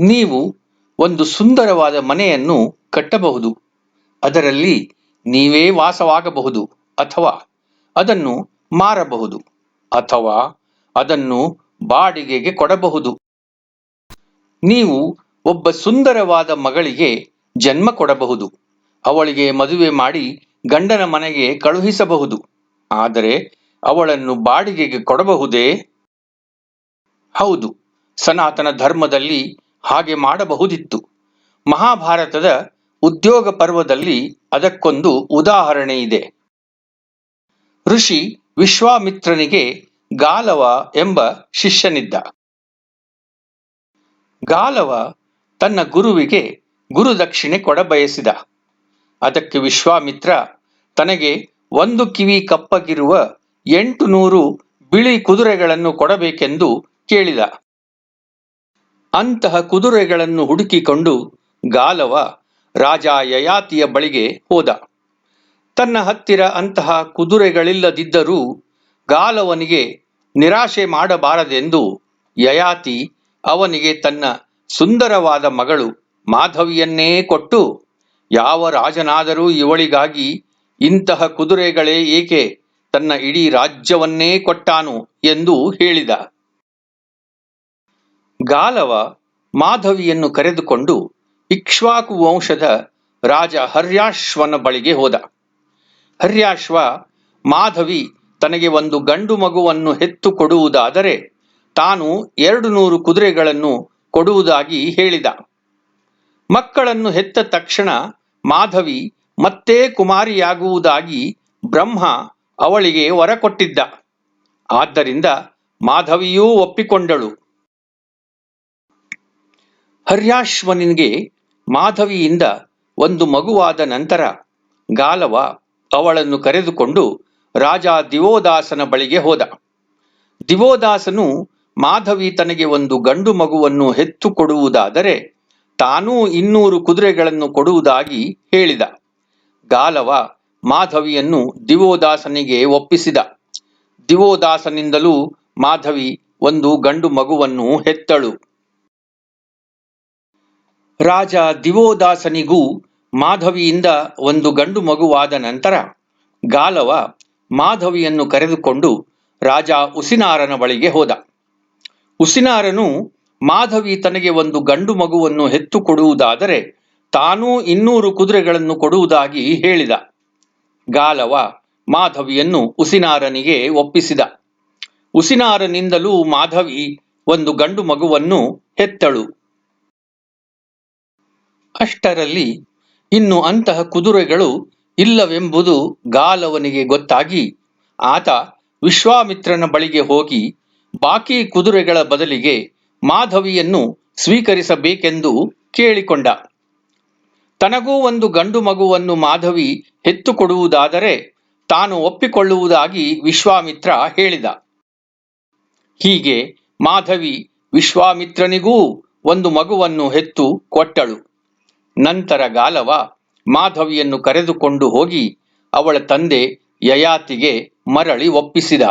ನೀವು ಒಂದು ಸುಂದರವಾದ ಮನೆಯನ್ನು ಕಟ್ಟಬಹುದು. ಅದರಲ್ಲಿ ನೀವೇ ವಾಸವಾಗಬಹುದು ಅಥವಾ ಅದನ್ನು ಮಾರಬಹುದು ಅಥವಾ ಅದನ್ನು ಬಾಡಿಗೆಗೆ ಕೊಡಬಹುದು. ನೀವು ಒಬ್ಬ ಸುಂದರವಾದ ಮಗಳಿಗೆ ಜನ್ಮ ಕೊಡಬಹುದು. ಅವಳಿಗೆ ಮದುವೆ ಮಾಡಿ ಗಂಡನ ಮನೆಗೆ ಕಳುಹಿಸಬಹುದು. ಆದರೆ ಅವಳನ್ನು ಬಾಡಿಗೆಗೆ ಕೊಡಬಹುದೇ? ಹೌದು, ಸನಾತನ ಧರ್ಮದಲ್ಲಿ ಹಾಗೆ ಮಾಡಬಹುದಿತ್ತು. ಮಹಾಭಾರತದ ಉದ್ಯೋಗ ಪರ್ವದಲ್ಲಿ ಅದಕ್ಕೊಂದು ಉದಾಹರಣೆ ಇದೆ. ಋಷಿ ವಿಶ್ವಾಮಿತ್ರನಿಗೆ ಗಾಲವ ಎಂಬ ಶಿಷ್ಯನಿದ್ದ. ಗಾಲವ ತನ್ನ ಗುರುವಿಗೆ ಗುರುದಕ್ಷಿಣೆ ಕೊಡಬಯಸಿದ. ಅದಕ್ಕೆ ವಿಶ್ವಾಮಿತ್ರ, ತನಗೆ ಒಂದು ಕಿವಿ ಕಪ್ಪಗಿರುವ ಎಂಟು ನೂರು ಬಿಳಿ ಕುದುರೆಗಳನ್ನು ಕೊಡಬೇಕೆಂದು ಕೇಳಿದ. ಅಂತಹ ಕುದುರೆಗಳನ್ನು ಹುಡುಕಿಕೊಂಡು ಗಾಲವ ರಾಜ ಯಯಾತಿಯ ಬಳಿಗೆ ಹೋದ. ತನ್ನ ಹತ್ತಿರ ಅಂತಹ ಕುದುರೆಗಳಿಲ್ಲದಿದ್ದರೂ ಗಾಲವನಿಗೆ ನಿರಾಶೆ ಮಾಡಬಾರದೆಂದು ಯಯಾತಿ ಅವನಿಗೆ ತನ್ನ ಸುಂದರವಾದ ಮಗಳು ಮಾಧವಿಯನ್ನೇ ಕೊಟ್ಟು, ಯಾವ ರಾಜನಾದರೂ ಇವಳಿಗಾಗಿ ಇಂತಹ ಕುದುರೆಗಳೇ ಏಕೆ ತನ್ನ ಇಡೀ ರಾಜ್ಯವನ್ನೇ ಕೊಟ್ಟಾನು ಎಂದು ಹೇಳಿದ. ಗಾಲವ ಮಾಧವಿಯನ್ನು ಕರೆದುಕೊಂಡು ಇಕ್ಷ್ವಾಕು ವಂಶದ ರಾಜ ಹರ್ಯಾಶ್ವನ ಬಳಿಗೆ ಹೋದ. ಹರ್ಯಾಶ್ವ, ಮಾಧವಿ, ತನಗೆ ಒಂದು ಗಂಡು ಮಗುವನ್ನು ಹೆತ್ತು ಕೊಡುವುದಾದರೆ ತಾನು ಎರಡು ನೂರು ಕುದುರೆಗಳನ್ನು ಕೊಡುವುದಾಗಿ ಹೇಳಿದ. ಮಕ್ಕಳನ್ನು ಹೆತ್ತ ತಕ್ಷಣ ಮಾಧವಿ ಮತ್ತೆ ಕುಮಾರಿಯಾಗುವುದಾಗಿ ಬ್ರಹ್ಮ ಅವಳಿಗೆ ವರ ಕೊಟ್ಟಿದ್ದ ಆದ್ದರಿಂದ ಮಾಧವಿಯೂ ಒಪ್ಪಿಕೊಂಡಳು. ಹರ್ಯಾಶ್ವನಿಗೆ ಮಾಧವಿಯಿಂದ ಒಂದು ಮಗುವಾದ ನಂತರ ಗಾಲವ ಅವಳನ್ನು ಕರೆದುಕೊಂಡು ರಾಜ ದಿವೋದಾಸನ ಬಳಿಗೆ ಹೋದ. ದಿವೋದಾಸನು ಮಾಧವಿ ತನಗೆ ಒಂದು ಗಂಡು ಮಗುವನ್ನು ಹೆತ್ತು ಕೊಡುವುದಾದರೆ ತಾನೂ ಇನ್ನೂರು ಕುದುರೆಗಳನ್ನು ಕೊಡುವುದಾಗಿ ಹೇಳಿದ. ಗಾಲವ ಮಾಧವಿಯನ್ನು ದಿವೋದಾಸನಿಗೆ ಒಪ್ಪಿಸಿದ. ದಿವೋದಾಸನಿಂದಲೂ ಮಾಧವಿ ಒಂದು ಗಂಡು ಮಗುವನ್ನು ಹೆತ್ತಳು. ರಾಜ ದಿವೋದಾಸನಿಗೂ ಮಾಧವಿಯಿಂದ ಒಂದು ಗಂಡು ಮಗುವಾದ ನಂತರ ಗಾಲವ ಮಾಧವಿಯನ್ನು ಕರೆದುಕೊಂಡು ರಾಜ ಉಸಿನಾರನ ಬಳಿಗೆ ಹೋದ. ಉಸಿನಾರನು ಮಾಧವಿ ತನಗೆ ಒಂದು ಗಂಡು ಮಗುವನ್ನು ಹೆತ್ತು ಕೊಡುವುದಾದರೆ ತಾನೂ ಇನ್ನೂರು ಕುದುರೆಗಳನ್ನು ಕೊಡುವುದಾಗಿ ಹೇಳಿದ. ಗಾಲವ ಮಾಧವಿಯನ್ನು ಉಸಿನಾರನಿಗೆ ಒಪ್ಪಿಸಿದ. ಉಸಿನಾರನಿಂದಲೂ ಮಾಧವಿ ಒಂದು ಗಂಡು ಮಗುವನ್ನು ಹೆತ್ತಳು. ಅಷ್ಟರಲ್ಲಿ ಇನ್ನು ಅಂತಹ ಕುದುರೆಗಳು ಇಲ್ಲವೆಂಬುದು ಗಾಲವನಿಗೆ ಗೊತ್ತಾಗಿ ಆತ ವಿಶ್ವಾಮಿತ್ರನ ಬಳಿಗೆ ಹೋಗಿ ಬಾಕಿ ಕುದುರೆಗಳ ಬದಲಿಗೆ ಮಾಧವಿಯನ್ನು ಸ್ವೀಕರಿಸಬೇಕೆಂದು ಕೇಳಿಕೊಂಡ. ತನಗೂ ಒಂದು ಗಂಡು ಮಗುವನ್ನು ಮಾಧವಿ ಹೆತ್ತುಕೊಡುವುದಾದರೆ ತಾನು ಒಪ್ಪಿಕೊಳ್ಳುವುದಾಗಿ ವಿಶ್ವಾಮಿತ್ರ ಹೇಳಿದ. ಹೀಗೆ ಮಾಧವಿ ವಿಶ್ವಾಮಿತ್ರನಿಗೂ ಒಂದು ಮಗುವನ್ನು ಹೆತ್ತು ಕೊಟ್ಟಳು. ನಂತರ ಗಾಲವ ಮಾಧವಿಯನ್ನು ಕರೆದುಕೊಂಡು ಹೋಗಿ ಅವಳ ತಂದೆ ಯಯಾತಿಗೆ ಮರಳಿ ಒಪ್ಪಿಸಿದ.